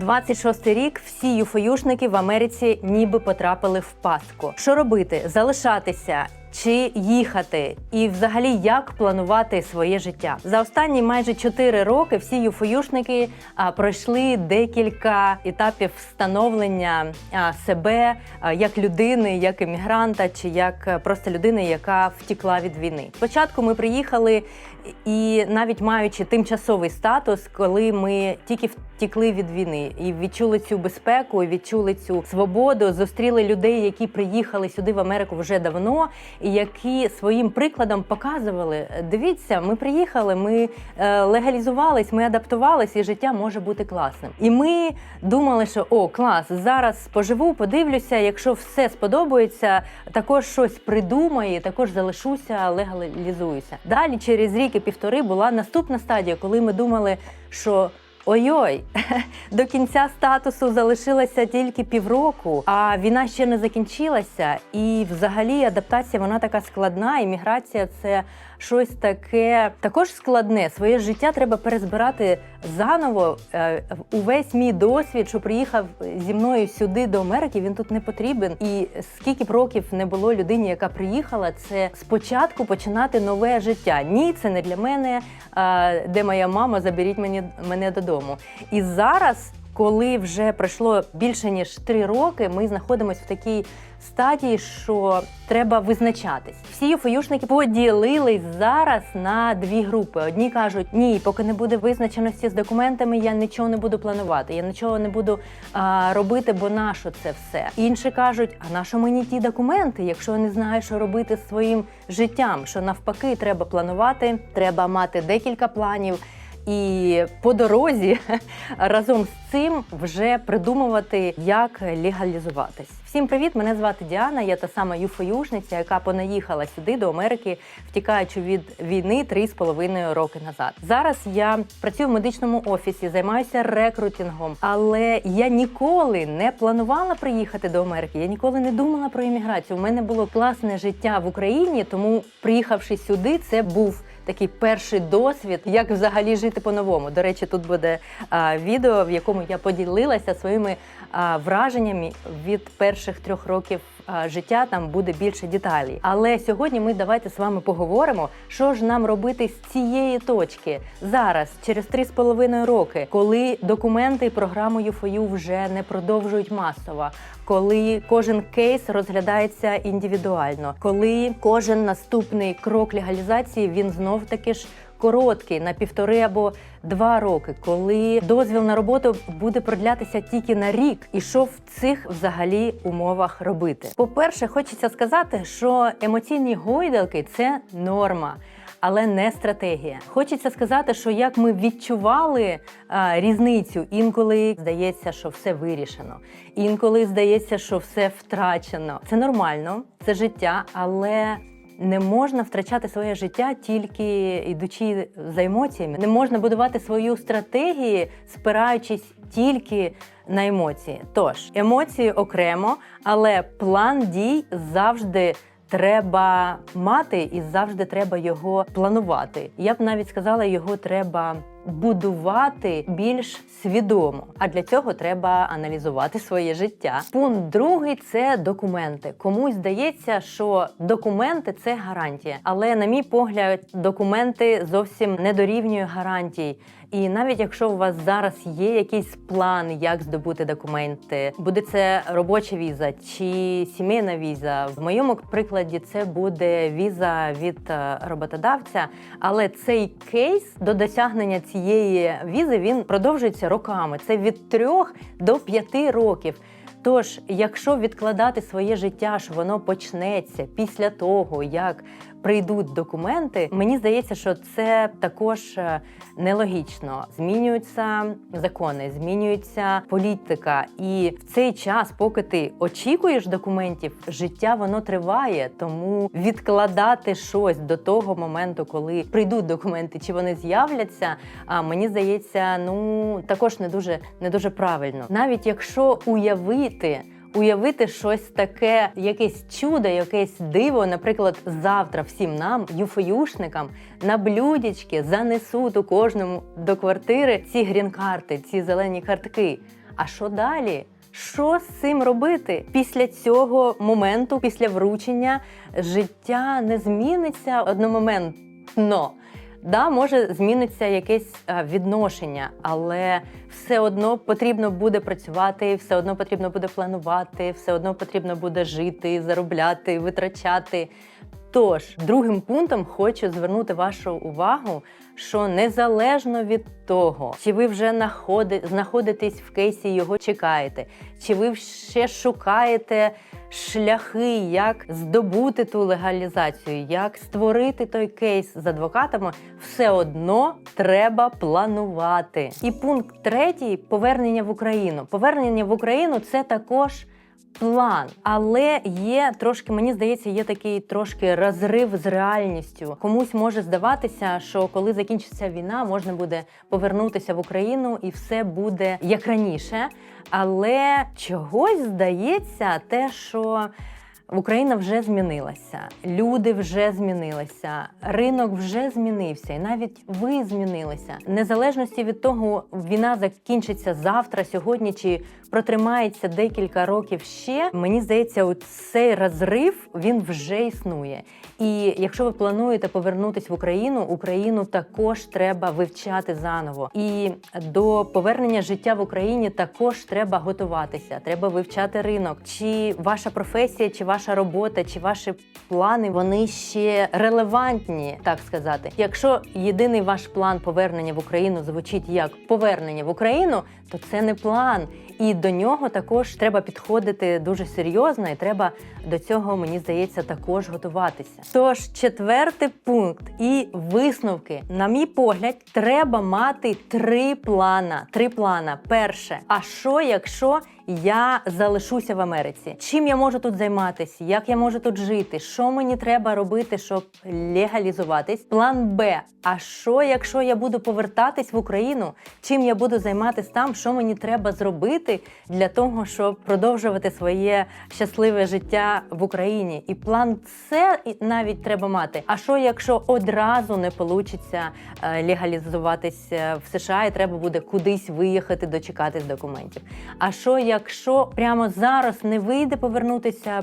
26 рік всі юфоюшники в Америці ніби потрапили в пастку. Що робити? Залишатися. Чи їхати, і взагалі як планувати своє життя за останні майже 4 роки всі юфоюшники а, пройшли декілька етапів становлення а, себе а, як людини, як емігранта, чи як е, просто людини, яка втікла від війни. Спочатку ми приїхали, і навіть маючи тимчасовий статус, коли ми тільки втікли від війни і відчули цю безпеку, відчули цю свободу, зустріли людей, які приїхали сюди в Америку вже давно, і які своїм прикладом показували: дивіться, ми приїхали, ми е, легалізувались, ми адаптувались, і життя може бути класним. І ми думали, що о, клас, зараз поживу, подивлюся. Якщо все сподобається, також щось придумаю, також залишуся, легалізуюся. Далі через рік і півтори була наступна стадія, коли ми думали, що. Ой-ой, до кінця статусу залишилося тільки півроку, а війна ще не закінчилася. І взагалі адаптація вона така складна. Імміграція це щось таке також складне. Своє життя треба перезбирати заново. Е, Увесь мій досвід, що приїхав зі мною сюди до Америки, він тут не потрібен. І скільки б років не було людині, яка приїхала, це спочатку починати нове життя. Ні, це не для мене. е, Де моя мама, заберіть мені мене додому. І зараз. Коли вже пройшло більше ніж три роки, ми знаходимося в такій стадії, що треба визначатись. Всі юфоюшники поділились зараз на дві групи. Одні кажуть, ні, поки не буде визначеності з документами, я нічого не буду планувати, я нічого не буду а, робити, бо нащо це все. Інші кажуть, а нащо мені ті документи, якщо я не знаю, що робити з своїм життям? Що навпаки, треба планувати, треба мати декілька планів. І по дорозі разом з цим вже придумувати, як легалізуватись. Всім привіт! Мене звати Діана. Я та сама юфоюшниця, яка понаїхала сюди до Америки, втікаючи від війни три з половиною роки назад. Зараз я працюю в медичному офісі, займаюся рекрутингом, але я ніколи не планувала приїхати до Америки. Я ніколи не думала про імміграцію. У мене було класне життя в Україні, тому приїхавши сюди, це був такий перший досвід, як взагалі жити по-новому. До речі, тут буде а, відео, в якому я поділилася своїми враженнями від перших трьох років життя. Там буде більше деталей. Але сьогодні ми давайте з вами поговоримо, що ж нам робити з цієї точки зараз, через три з половиною роки, коли документи і програму ЮФОЮ вже не продовжують масово. Коли кожен кейс розглядається індивідуально, коли кожен наступний крок легалізації він знов таки ж короткий на півтори або два роки, коли дозвіл на роботу буде продлятися тільки на рік, і що в цих взагалі умовах робити? По-перше, хочеться сказати, що емоційні гойдалки це норма. Але не стратегія. Хочеться сказати, що як ми відчували а, різницю, інколи здається, що все вирішено, інколи здається, що все втрачено. Це нормально, це життя, але не можна втрачати своє життя тільки йдучи за емоціями. Не можна будувати свою стратегію, спираючись тільки на емоції. Тож емоції окремо, але план дій завжди. Треба мати і завжди треба його планувати. Я б навіть сказала, його треба будувати більш свідомо. А для цього треба аналізувати своє життя. Пункт другий це документи. Комусь здається, що документи це гарантія, але на мій погляд, документи зовсім не дорівнює гарантій. І навіть якщо у вас зараз є якийсь план, як здобути документи, буде це робоча віза чи сімейна віза. В моєму прикладі це буде віза від е, роботодавця, але цей кейс до досягнення цієї візи він продовжується роками. Це від трьох до п'яти років. Тож, якщо відкладати своє життя, що воно почнеться після того, як прийдуть документи, мені здається, що це також е, нелогічно. Змінюються закони, змінюється політика, і в цей час, поки ти очікуєш документів, життя воно триває. Тому відкладати щось до того моменту, коли прийдуть документи, чи вони з'являться, а мені здається, ну також не дуже не дуже правильно, навіть якщо уявити. Уявити щось таке, якесь чудо, якесь диво, наприклад, завтра всім нам, юфоюшникам, на блюдечки занесуть у кожному до квартири ці грін-карти, ці зелені картки. А що далі? Що з цим робити? Після цього моменту, після вручення, життя не зміниться одномоментно. Да, може зміниться якесь е, відношення, але все одно потрібно буде працювати, все одно потрібно буде планувати, все одно потрібно буде жити, заробляти, витрачати. Тож, другим пунктом хочу звернути вашу увагу, що незалежно від того, чи ви вже знаходитесь в кейсі, його чекаєте, чи ви ще шукаєте шляхи, як здобути ту легалізацію, як створити той кейс з адвокатами, все одно треба планувати. І пункт третій повернення в Україну. Повернення в Україну це також. План, але є трошки, мені здається, є такий трошки розрив з реальністю. Комусь може здаватися, що коли закінчиться війна, можна буде повернутися в Україну і все буде як раніше. Але чогось здається, те, що Україна вже змінилася, люди вже змінилися, ринок вже змінився, і навіть ви змінилися. Незалежності від того, війна закінчиться завтра, сьогодні чи протримається декілька років ще. Мені здається, цей розрив він вже існує. І якщо ви плануєте повернутися в Україну, Україну також треба вивчати заново. І до повернення життя в Україні також треба готуватися. Треба вивчати ринок. Чи ваша професія, чи ваша робота, чи ваші плани вони ще релевантні, так сказати. Якщо єдиний ваш план повернення в Україну звучить як повернення в Україну, то це не план. І до нього також треба підходити дуже серйозно, і треба до цього, мені здається, також готуватися. Тож, четвертий пункт і висновки. На мій погляд, треба мати три плана. Три плана. Перше, а що якщо я залишуся в Америці? Чим я можу тут займатися? Як я можу тут жити? Що мені треба робити, щоб легалізуватись? План Б. А що, якщо я буду повертатись в Україну? Чим я буду займатися там? Що мені треба зробити для того, щоб продовжувати своє щасливе життя в Україні? І план С навіть треба мати. А що, якщо одразу не вийде легалізуватись е, в США, і треба буде кудись виїхати, дочекатись документів? А що, якщо прямо зараз не вийде повернутися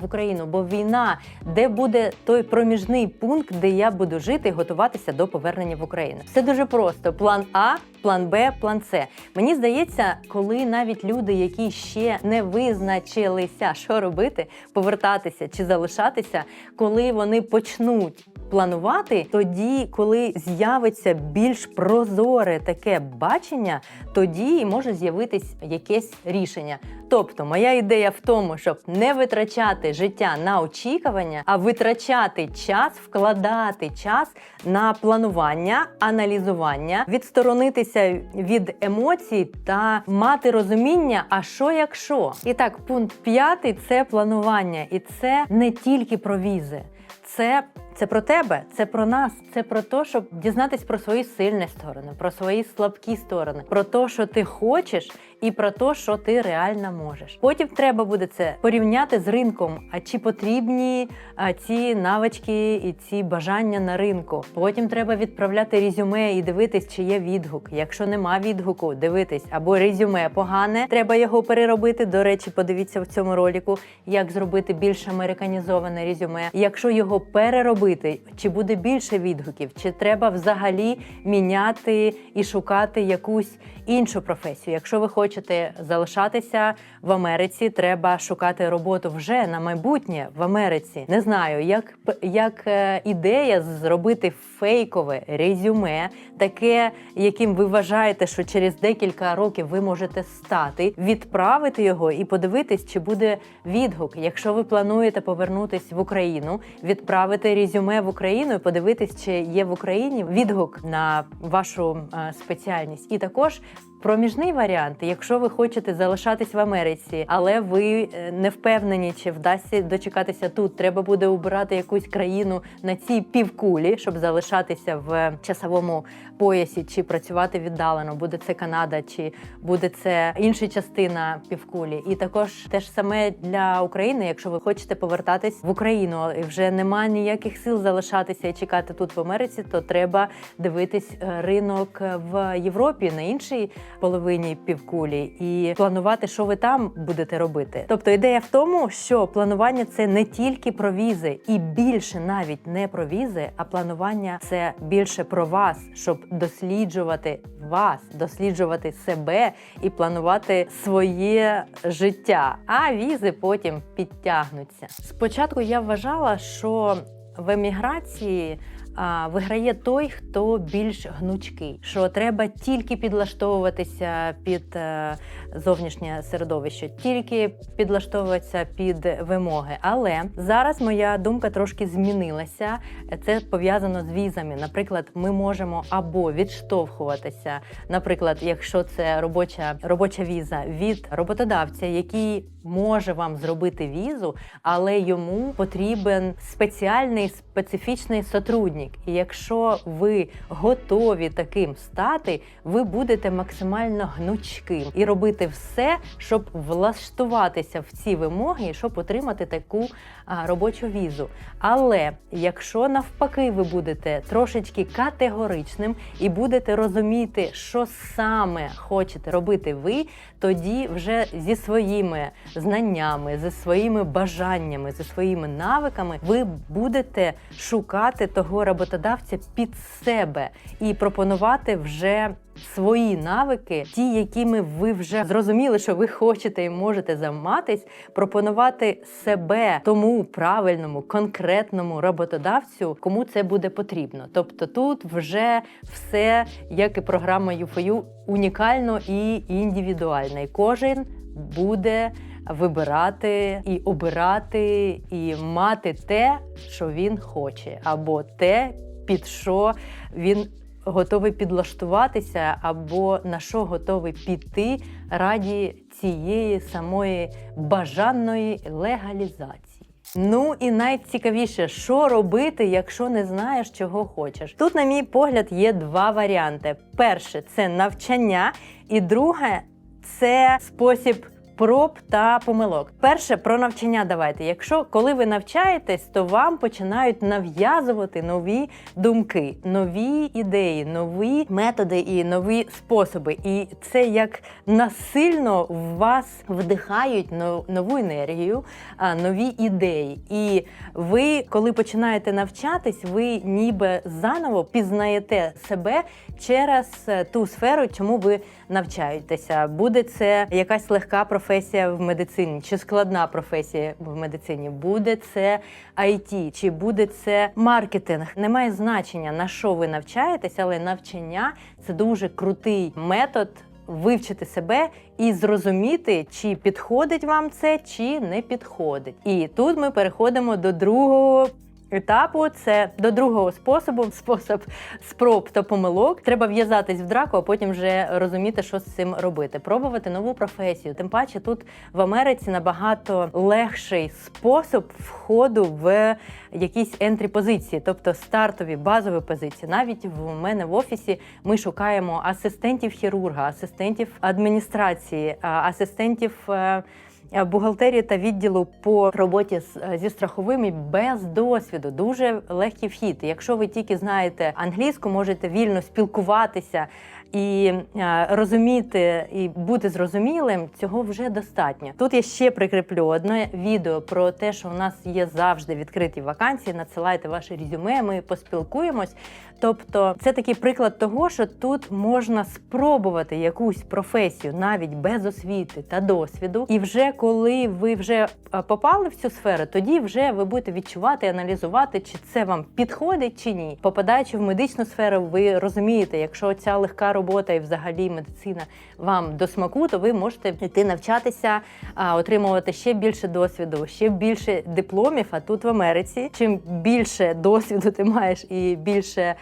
в Україну, бо війна, де буде той проміжний пункт, де я буду жити і готуватися до повернення в Україну? Все дуже просто: план А, план Б, план С. Мені здається, коли навіть люди, які ще не визначилися, що робити, повертатися чи залишатися, коли вони почнуть. Планувати тоді, коли з'явиться більш прозоре таке бачення, тоді може з'явитись якесь рішення. Тобто, моя ідея в тому, щоб не витрачати життя на очікування, а витрачати час, вкладати час на планування, аналізування, відсторонитися від емоцій та мати розуміння, а що якщо. І так, пункт п'ятий це планування, і це не тільки про візи. Це це про тебе, це про нас, це про те, щоб дізнатись про свої сильні сторони, про свої слабкі сторони, про те, що ти хочеш, і про те, що ти реально можеш. Потім треба буде це порівняти з ринком. А чи потрібні ці навички і ці бажання на ринку? Потім треба відправляти резюме і дивитись, чи є відгук. Якщо нема відгуку, дивитись або резюме погане, треба його переробити. До речі, подивіться в цьому ролику, як зробити більш американізоване резюме. Якщо його переробити, чи буде більше відгуків, чи треба взагалі міняти і шукати якусь іншу професію. Якщо ви хочете залишатися в Америці, треба шукати роботу вже на майбутнє в Америці. Не знаю, як, як е, ідея зробити фейкове резюме, таке, яким ви вважаєте, що через декілька років ви можете стати, відправити його і подивитись, чи буде відгук. Якщо ви плануєте повернутись в Україну, відправити резюме в Україну і подивитись, чи є в Україні відгук на вашу е, спеціальність. І також Проміжний варіант, якщо ви хочете залишатись в Америці, але ви е, не впевнені, чи вдасться дочекатися тут, треба буде обирати якусь країну на цій півкулі, щоб залишатися в часовому поясі, чи працювати віддалено. Буде це Канада, чи буде це інша частина півкулі. І також те ж саме для України, якщо ви хочете повертатись в Україну, і вже немає ніяких сил залишатися і чекати тут в Америці, то треба дивитись е, ринок в Європі на інший половині півкулі і планувати, що ви там будете робити. Тобто ідея в тому, що планування це не тільки про візи, і більше навіть не про візи, а планування це більше про вас, щоб досліджувати вас, досліджувати себе і планувати своє життя. А візи потім підтягнуться. Спочатку я вважала, що в еміграції а, виграє той, хто більш гнучкий, що треба тільки підлаштовуватися під е, зовнішнє середовище, тільки підлаштовуватися під вимоги. Але зараз моя думка трошки змінилася. Це пов'язано з візами. Наприклад, ми можемо або відштовхуватися, наприклад, якщо це робоча робоча віза від роботодавця, який може вам зробити візу, але йому потрібен спеціальний специфічний сотрудник. І якщо ви готові таким стати, ви будете максимально гнучким і робити все, щоб влаштуватися в ці вимоги, щоб отримати таку робочу візу. Але якщо навпаки ви будете трошечки категоричним і будете розуміти, що саме хочете робити ви, тоді вже зі своїми знаннями, зі своїми бажаннями, зі своїми навиками ви будете шукати того роботодавця під себе і пропонувати вже свої навики, ті, якими ви вже зрозуміли, що ви хочете і можете займатись, пропонувати себе тому правильному, конкретному роботодавцю, кому це буде потрібно. Тобто тут вже все, як і програма UFOU, унікально і індивідуально. І кожен буде вибирати і обирати, і мати те, що він хоче, або те, під що він готовий підлаштуватися, або на що готовий піти раді цієї самої бажаної легалізації. Ну і найцікавіше, що робити, якщо не знаєш, чого хочеш. Тут, на мій погляд, є два варіанти: перше це навчання, і друге це спосіб. Проб та помилок. Перше про навчання давайте. Якщо коли ви навчаєтесь, то вам починають нав'язувати нові думки, нові ідеї, нові методи і нові способи. І це як насильно в вас вдихають нову енергію, нові ідеї. І ви, коли починаєте навчатись, ви ніби заново пізнаєте себе через е, ту сферу, чому ви навчаєтеся. Буде це якась легка професія в медицині, чи складна професія в медицині, буде це IT, чи буде це маркетинг. Немає значення на що ви навчаєтесь, але навчання це дуже крутий метод. Вивчити себе і зрозуміти, чи підходить вам це, чи не підходить. І тут ми переходимо до другого етапу. Це до другого способу, спосіб спроб та помилок. Треба в'язатись в драку, а потім вже розуміти, що з цим робити. Пробувати нову професію. Тим паче тут в Америці набагато легший спосіб входу в якісь ентрі позиції, тобто стартові базові позиції. Навіть в мене в офісі ми шукаємо асистентів хірурга, асистентів адміністрації, асистентів. Е, Бухгалтерії та відділу по роботі з- зі страховими без досвіду дуже легкий вхід. Якщо ви тільки знаєте англійську, можете вільно спілкуватися і е, розуміти і бути зрозумілим, цього вже достатньо. Тут я ще прикріплю одне відео про те, що у нас є завжди відкриті вакансії. Надсилайте ваше резюме, ми поспілкуємось. Тобто, це такий приклад того, що тут можна спробувати якусь професію навіть без освіти та досвіду. І вже коли ви вже е, попали в цю сферу, тоді вже ви будете відчувати, аналізувати, чи це вам підходить чи ні. Попадаючи в медичну сферу, ви розумієте, якщо ця легка робота і взагалі медицина вам до смаку, то ви можете йти навчатися, отримувати ще більше досвіду, ще більше дипломів. А тут в Америці, чим більше досвіду ти маєш і більше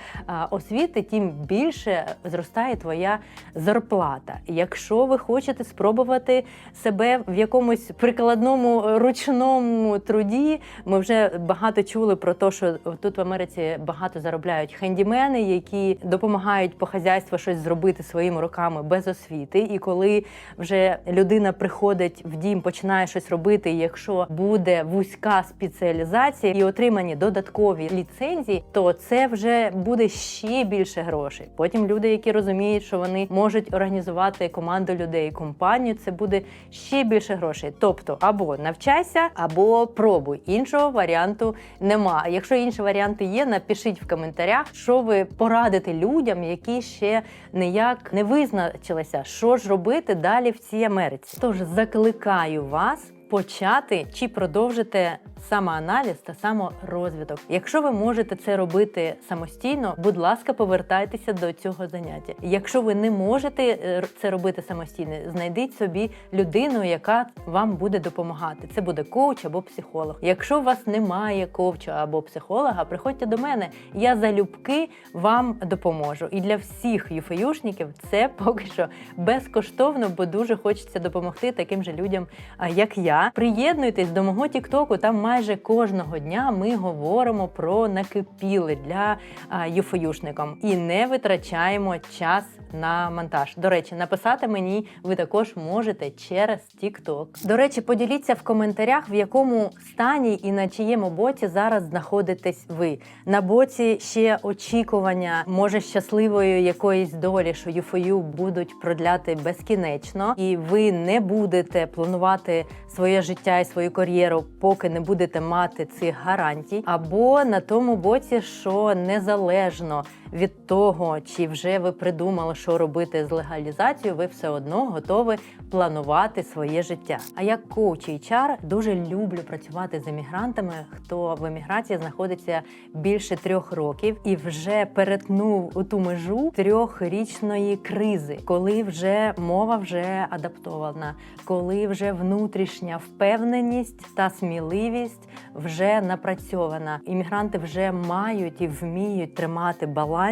освіти, тим більше зростає твоя зарплата. Якщо ви хочете спробувати себе в якомусь прикладному ручному труді, ми вже багато чули про те, що тут в Америці багато заробляють хендімени, які допомагають по хазяйству щось зробити своїми руками без освіти. І коли вже людина приходить в дім, починає щось робити, якщо буде вузька спеціалізація і отримані додаткові ліцензії, то це вже буде ще більше грошей. Потім люди, які розуміють, що вони можуть організувати команду людей, компанію, це буде ще більше грошей. Тобто або навчайся, або пробуй. Іншого варіанту нема. Якщо інші варіанти є, напишіть в коментарях, що ви порадите людям, які ще ніяк не визначилася, що ж робити далі в цій Америці. Тож закликаю вас. Почати чи продовжити самоаналіз та саморозвиток. Якщо ви можете це робити самостійно, будь ласка, повертайтеся до цього заняття. Якщо ви не можете е, це робити самостійно, знайдіть собі людину, яка вам буде допомагати. Це буде коуч або психолог. Якщо у вас немає коуча або психолога, приходьте до мене. Я залюбки вам допоможу. І для всіх юфеюшників це поки що безкоштовно, бо дуже хочеться допомогти таким же людям, як я. Приєднуйтесь до мого Тіктоку. Там майже кожного дня ми говоримо про накипіли для а, юфоюшникам і не витрачаємо час на монтаж. До речі, написати мені ви також можете через TikTok. До речі, поділіться в коментарях, в якому стані і на чиєму боці зараз знаходитесь ви. На боці ще очікування, може, щасливої якоїсь долі, що юфою будуть продляти безкінечно, і ви не будете планувати своє життя і свою кар'єру, поки не будете мати цих гарантій, або на тому боці, що незалежно від того, чи вже ви придумали, що робити з легалізацією, ви все одно готові планувати своє життя. А як коуч і HR дуже люблю працювати з емігрантами, хто в еміграції знаходиться більше трьох років і вже перетнув у ту межу трьохрічної кризи, коли вже мова вже адаптована, коли вже внутрішня впевненість та сміливість вже напрацьована. Іммігранти вже мають і вміють тримати баланс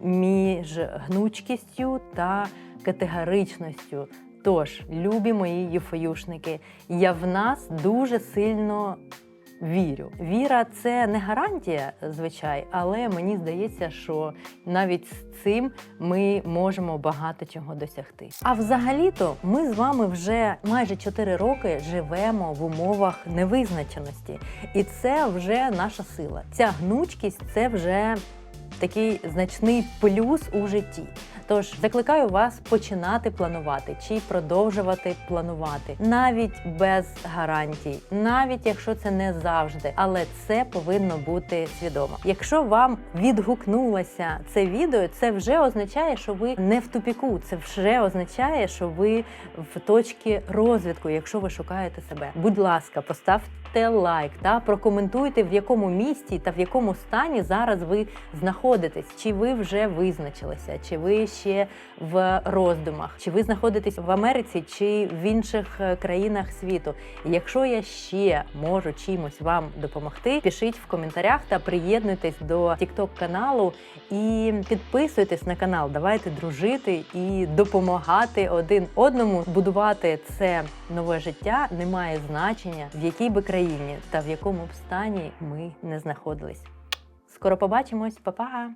між гнучкістю та категоричністю. Тож, любі мої юфоюшники, я в нас дуже сильно вірю. Віра це не гарантія, звичай, але мені здається, що навіть з цим ми можемо багато чого досягти. А взагалі-то ми з вами вже майже 4 роки живемо в умовах невизначеності, і це вже наша сила. Ця гнучкість це вже такий значний плюс у житті. Тож закликаю вас починати планувати чи продовжувати планувати навіть без гарантій, навіть якщо це не завжди, але це повинно бути свідомо. Якщо вам відгукнулося це відео, це вже означає, що ви не в тупіку. Це вже означає, що ви в точці розвитку, якщо ви шукаєте себе. Будь ласка, поставте лайк та прокоментуйте, в якому місті та в якому стані зараз ви знаходитесь, чи ви вже визначилися, чи ви ще в роздумах, чи ви знаходитесь в Америці, чи в інших е, країнах світу. Якщо я ще можу чимось вам допомогти, пишіть в коментарях та приєднуйтесь до TikTok каналу і підписуйтесь на канал. Давайте дружити і допомагати один одному будувати це нове життя. Немає значення, в якій би країні та в якому б стані ми не знаходились. Скоро побачимось, Па-па!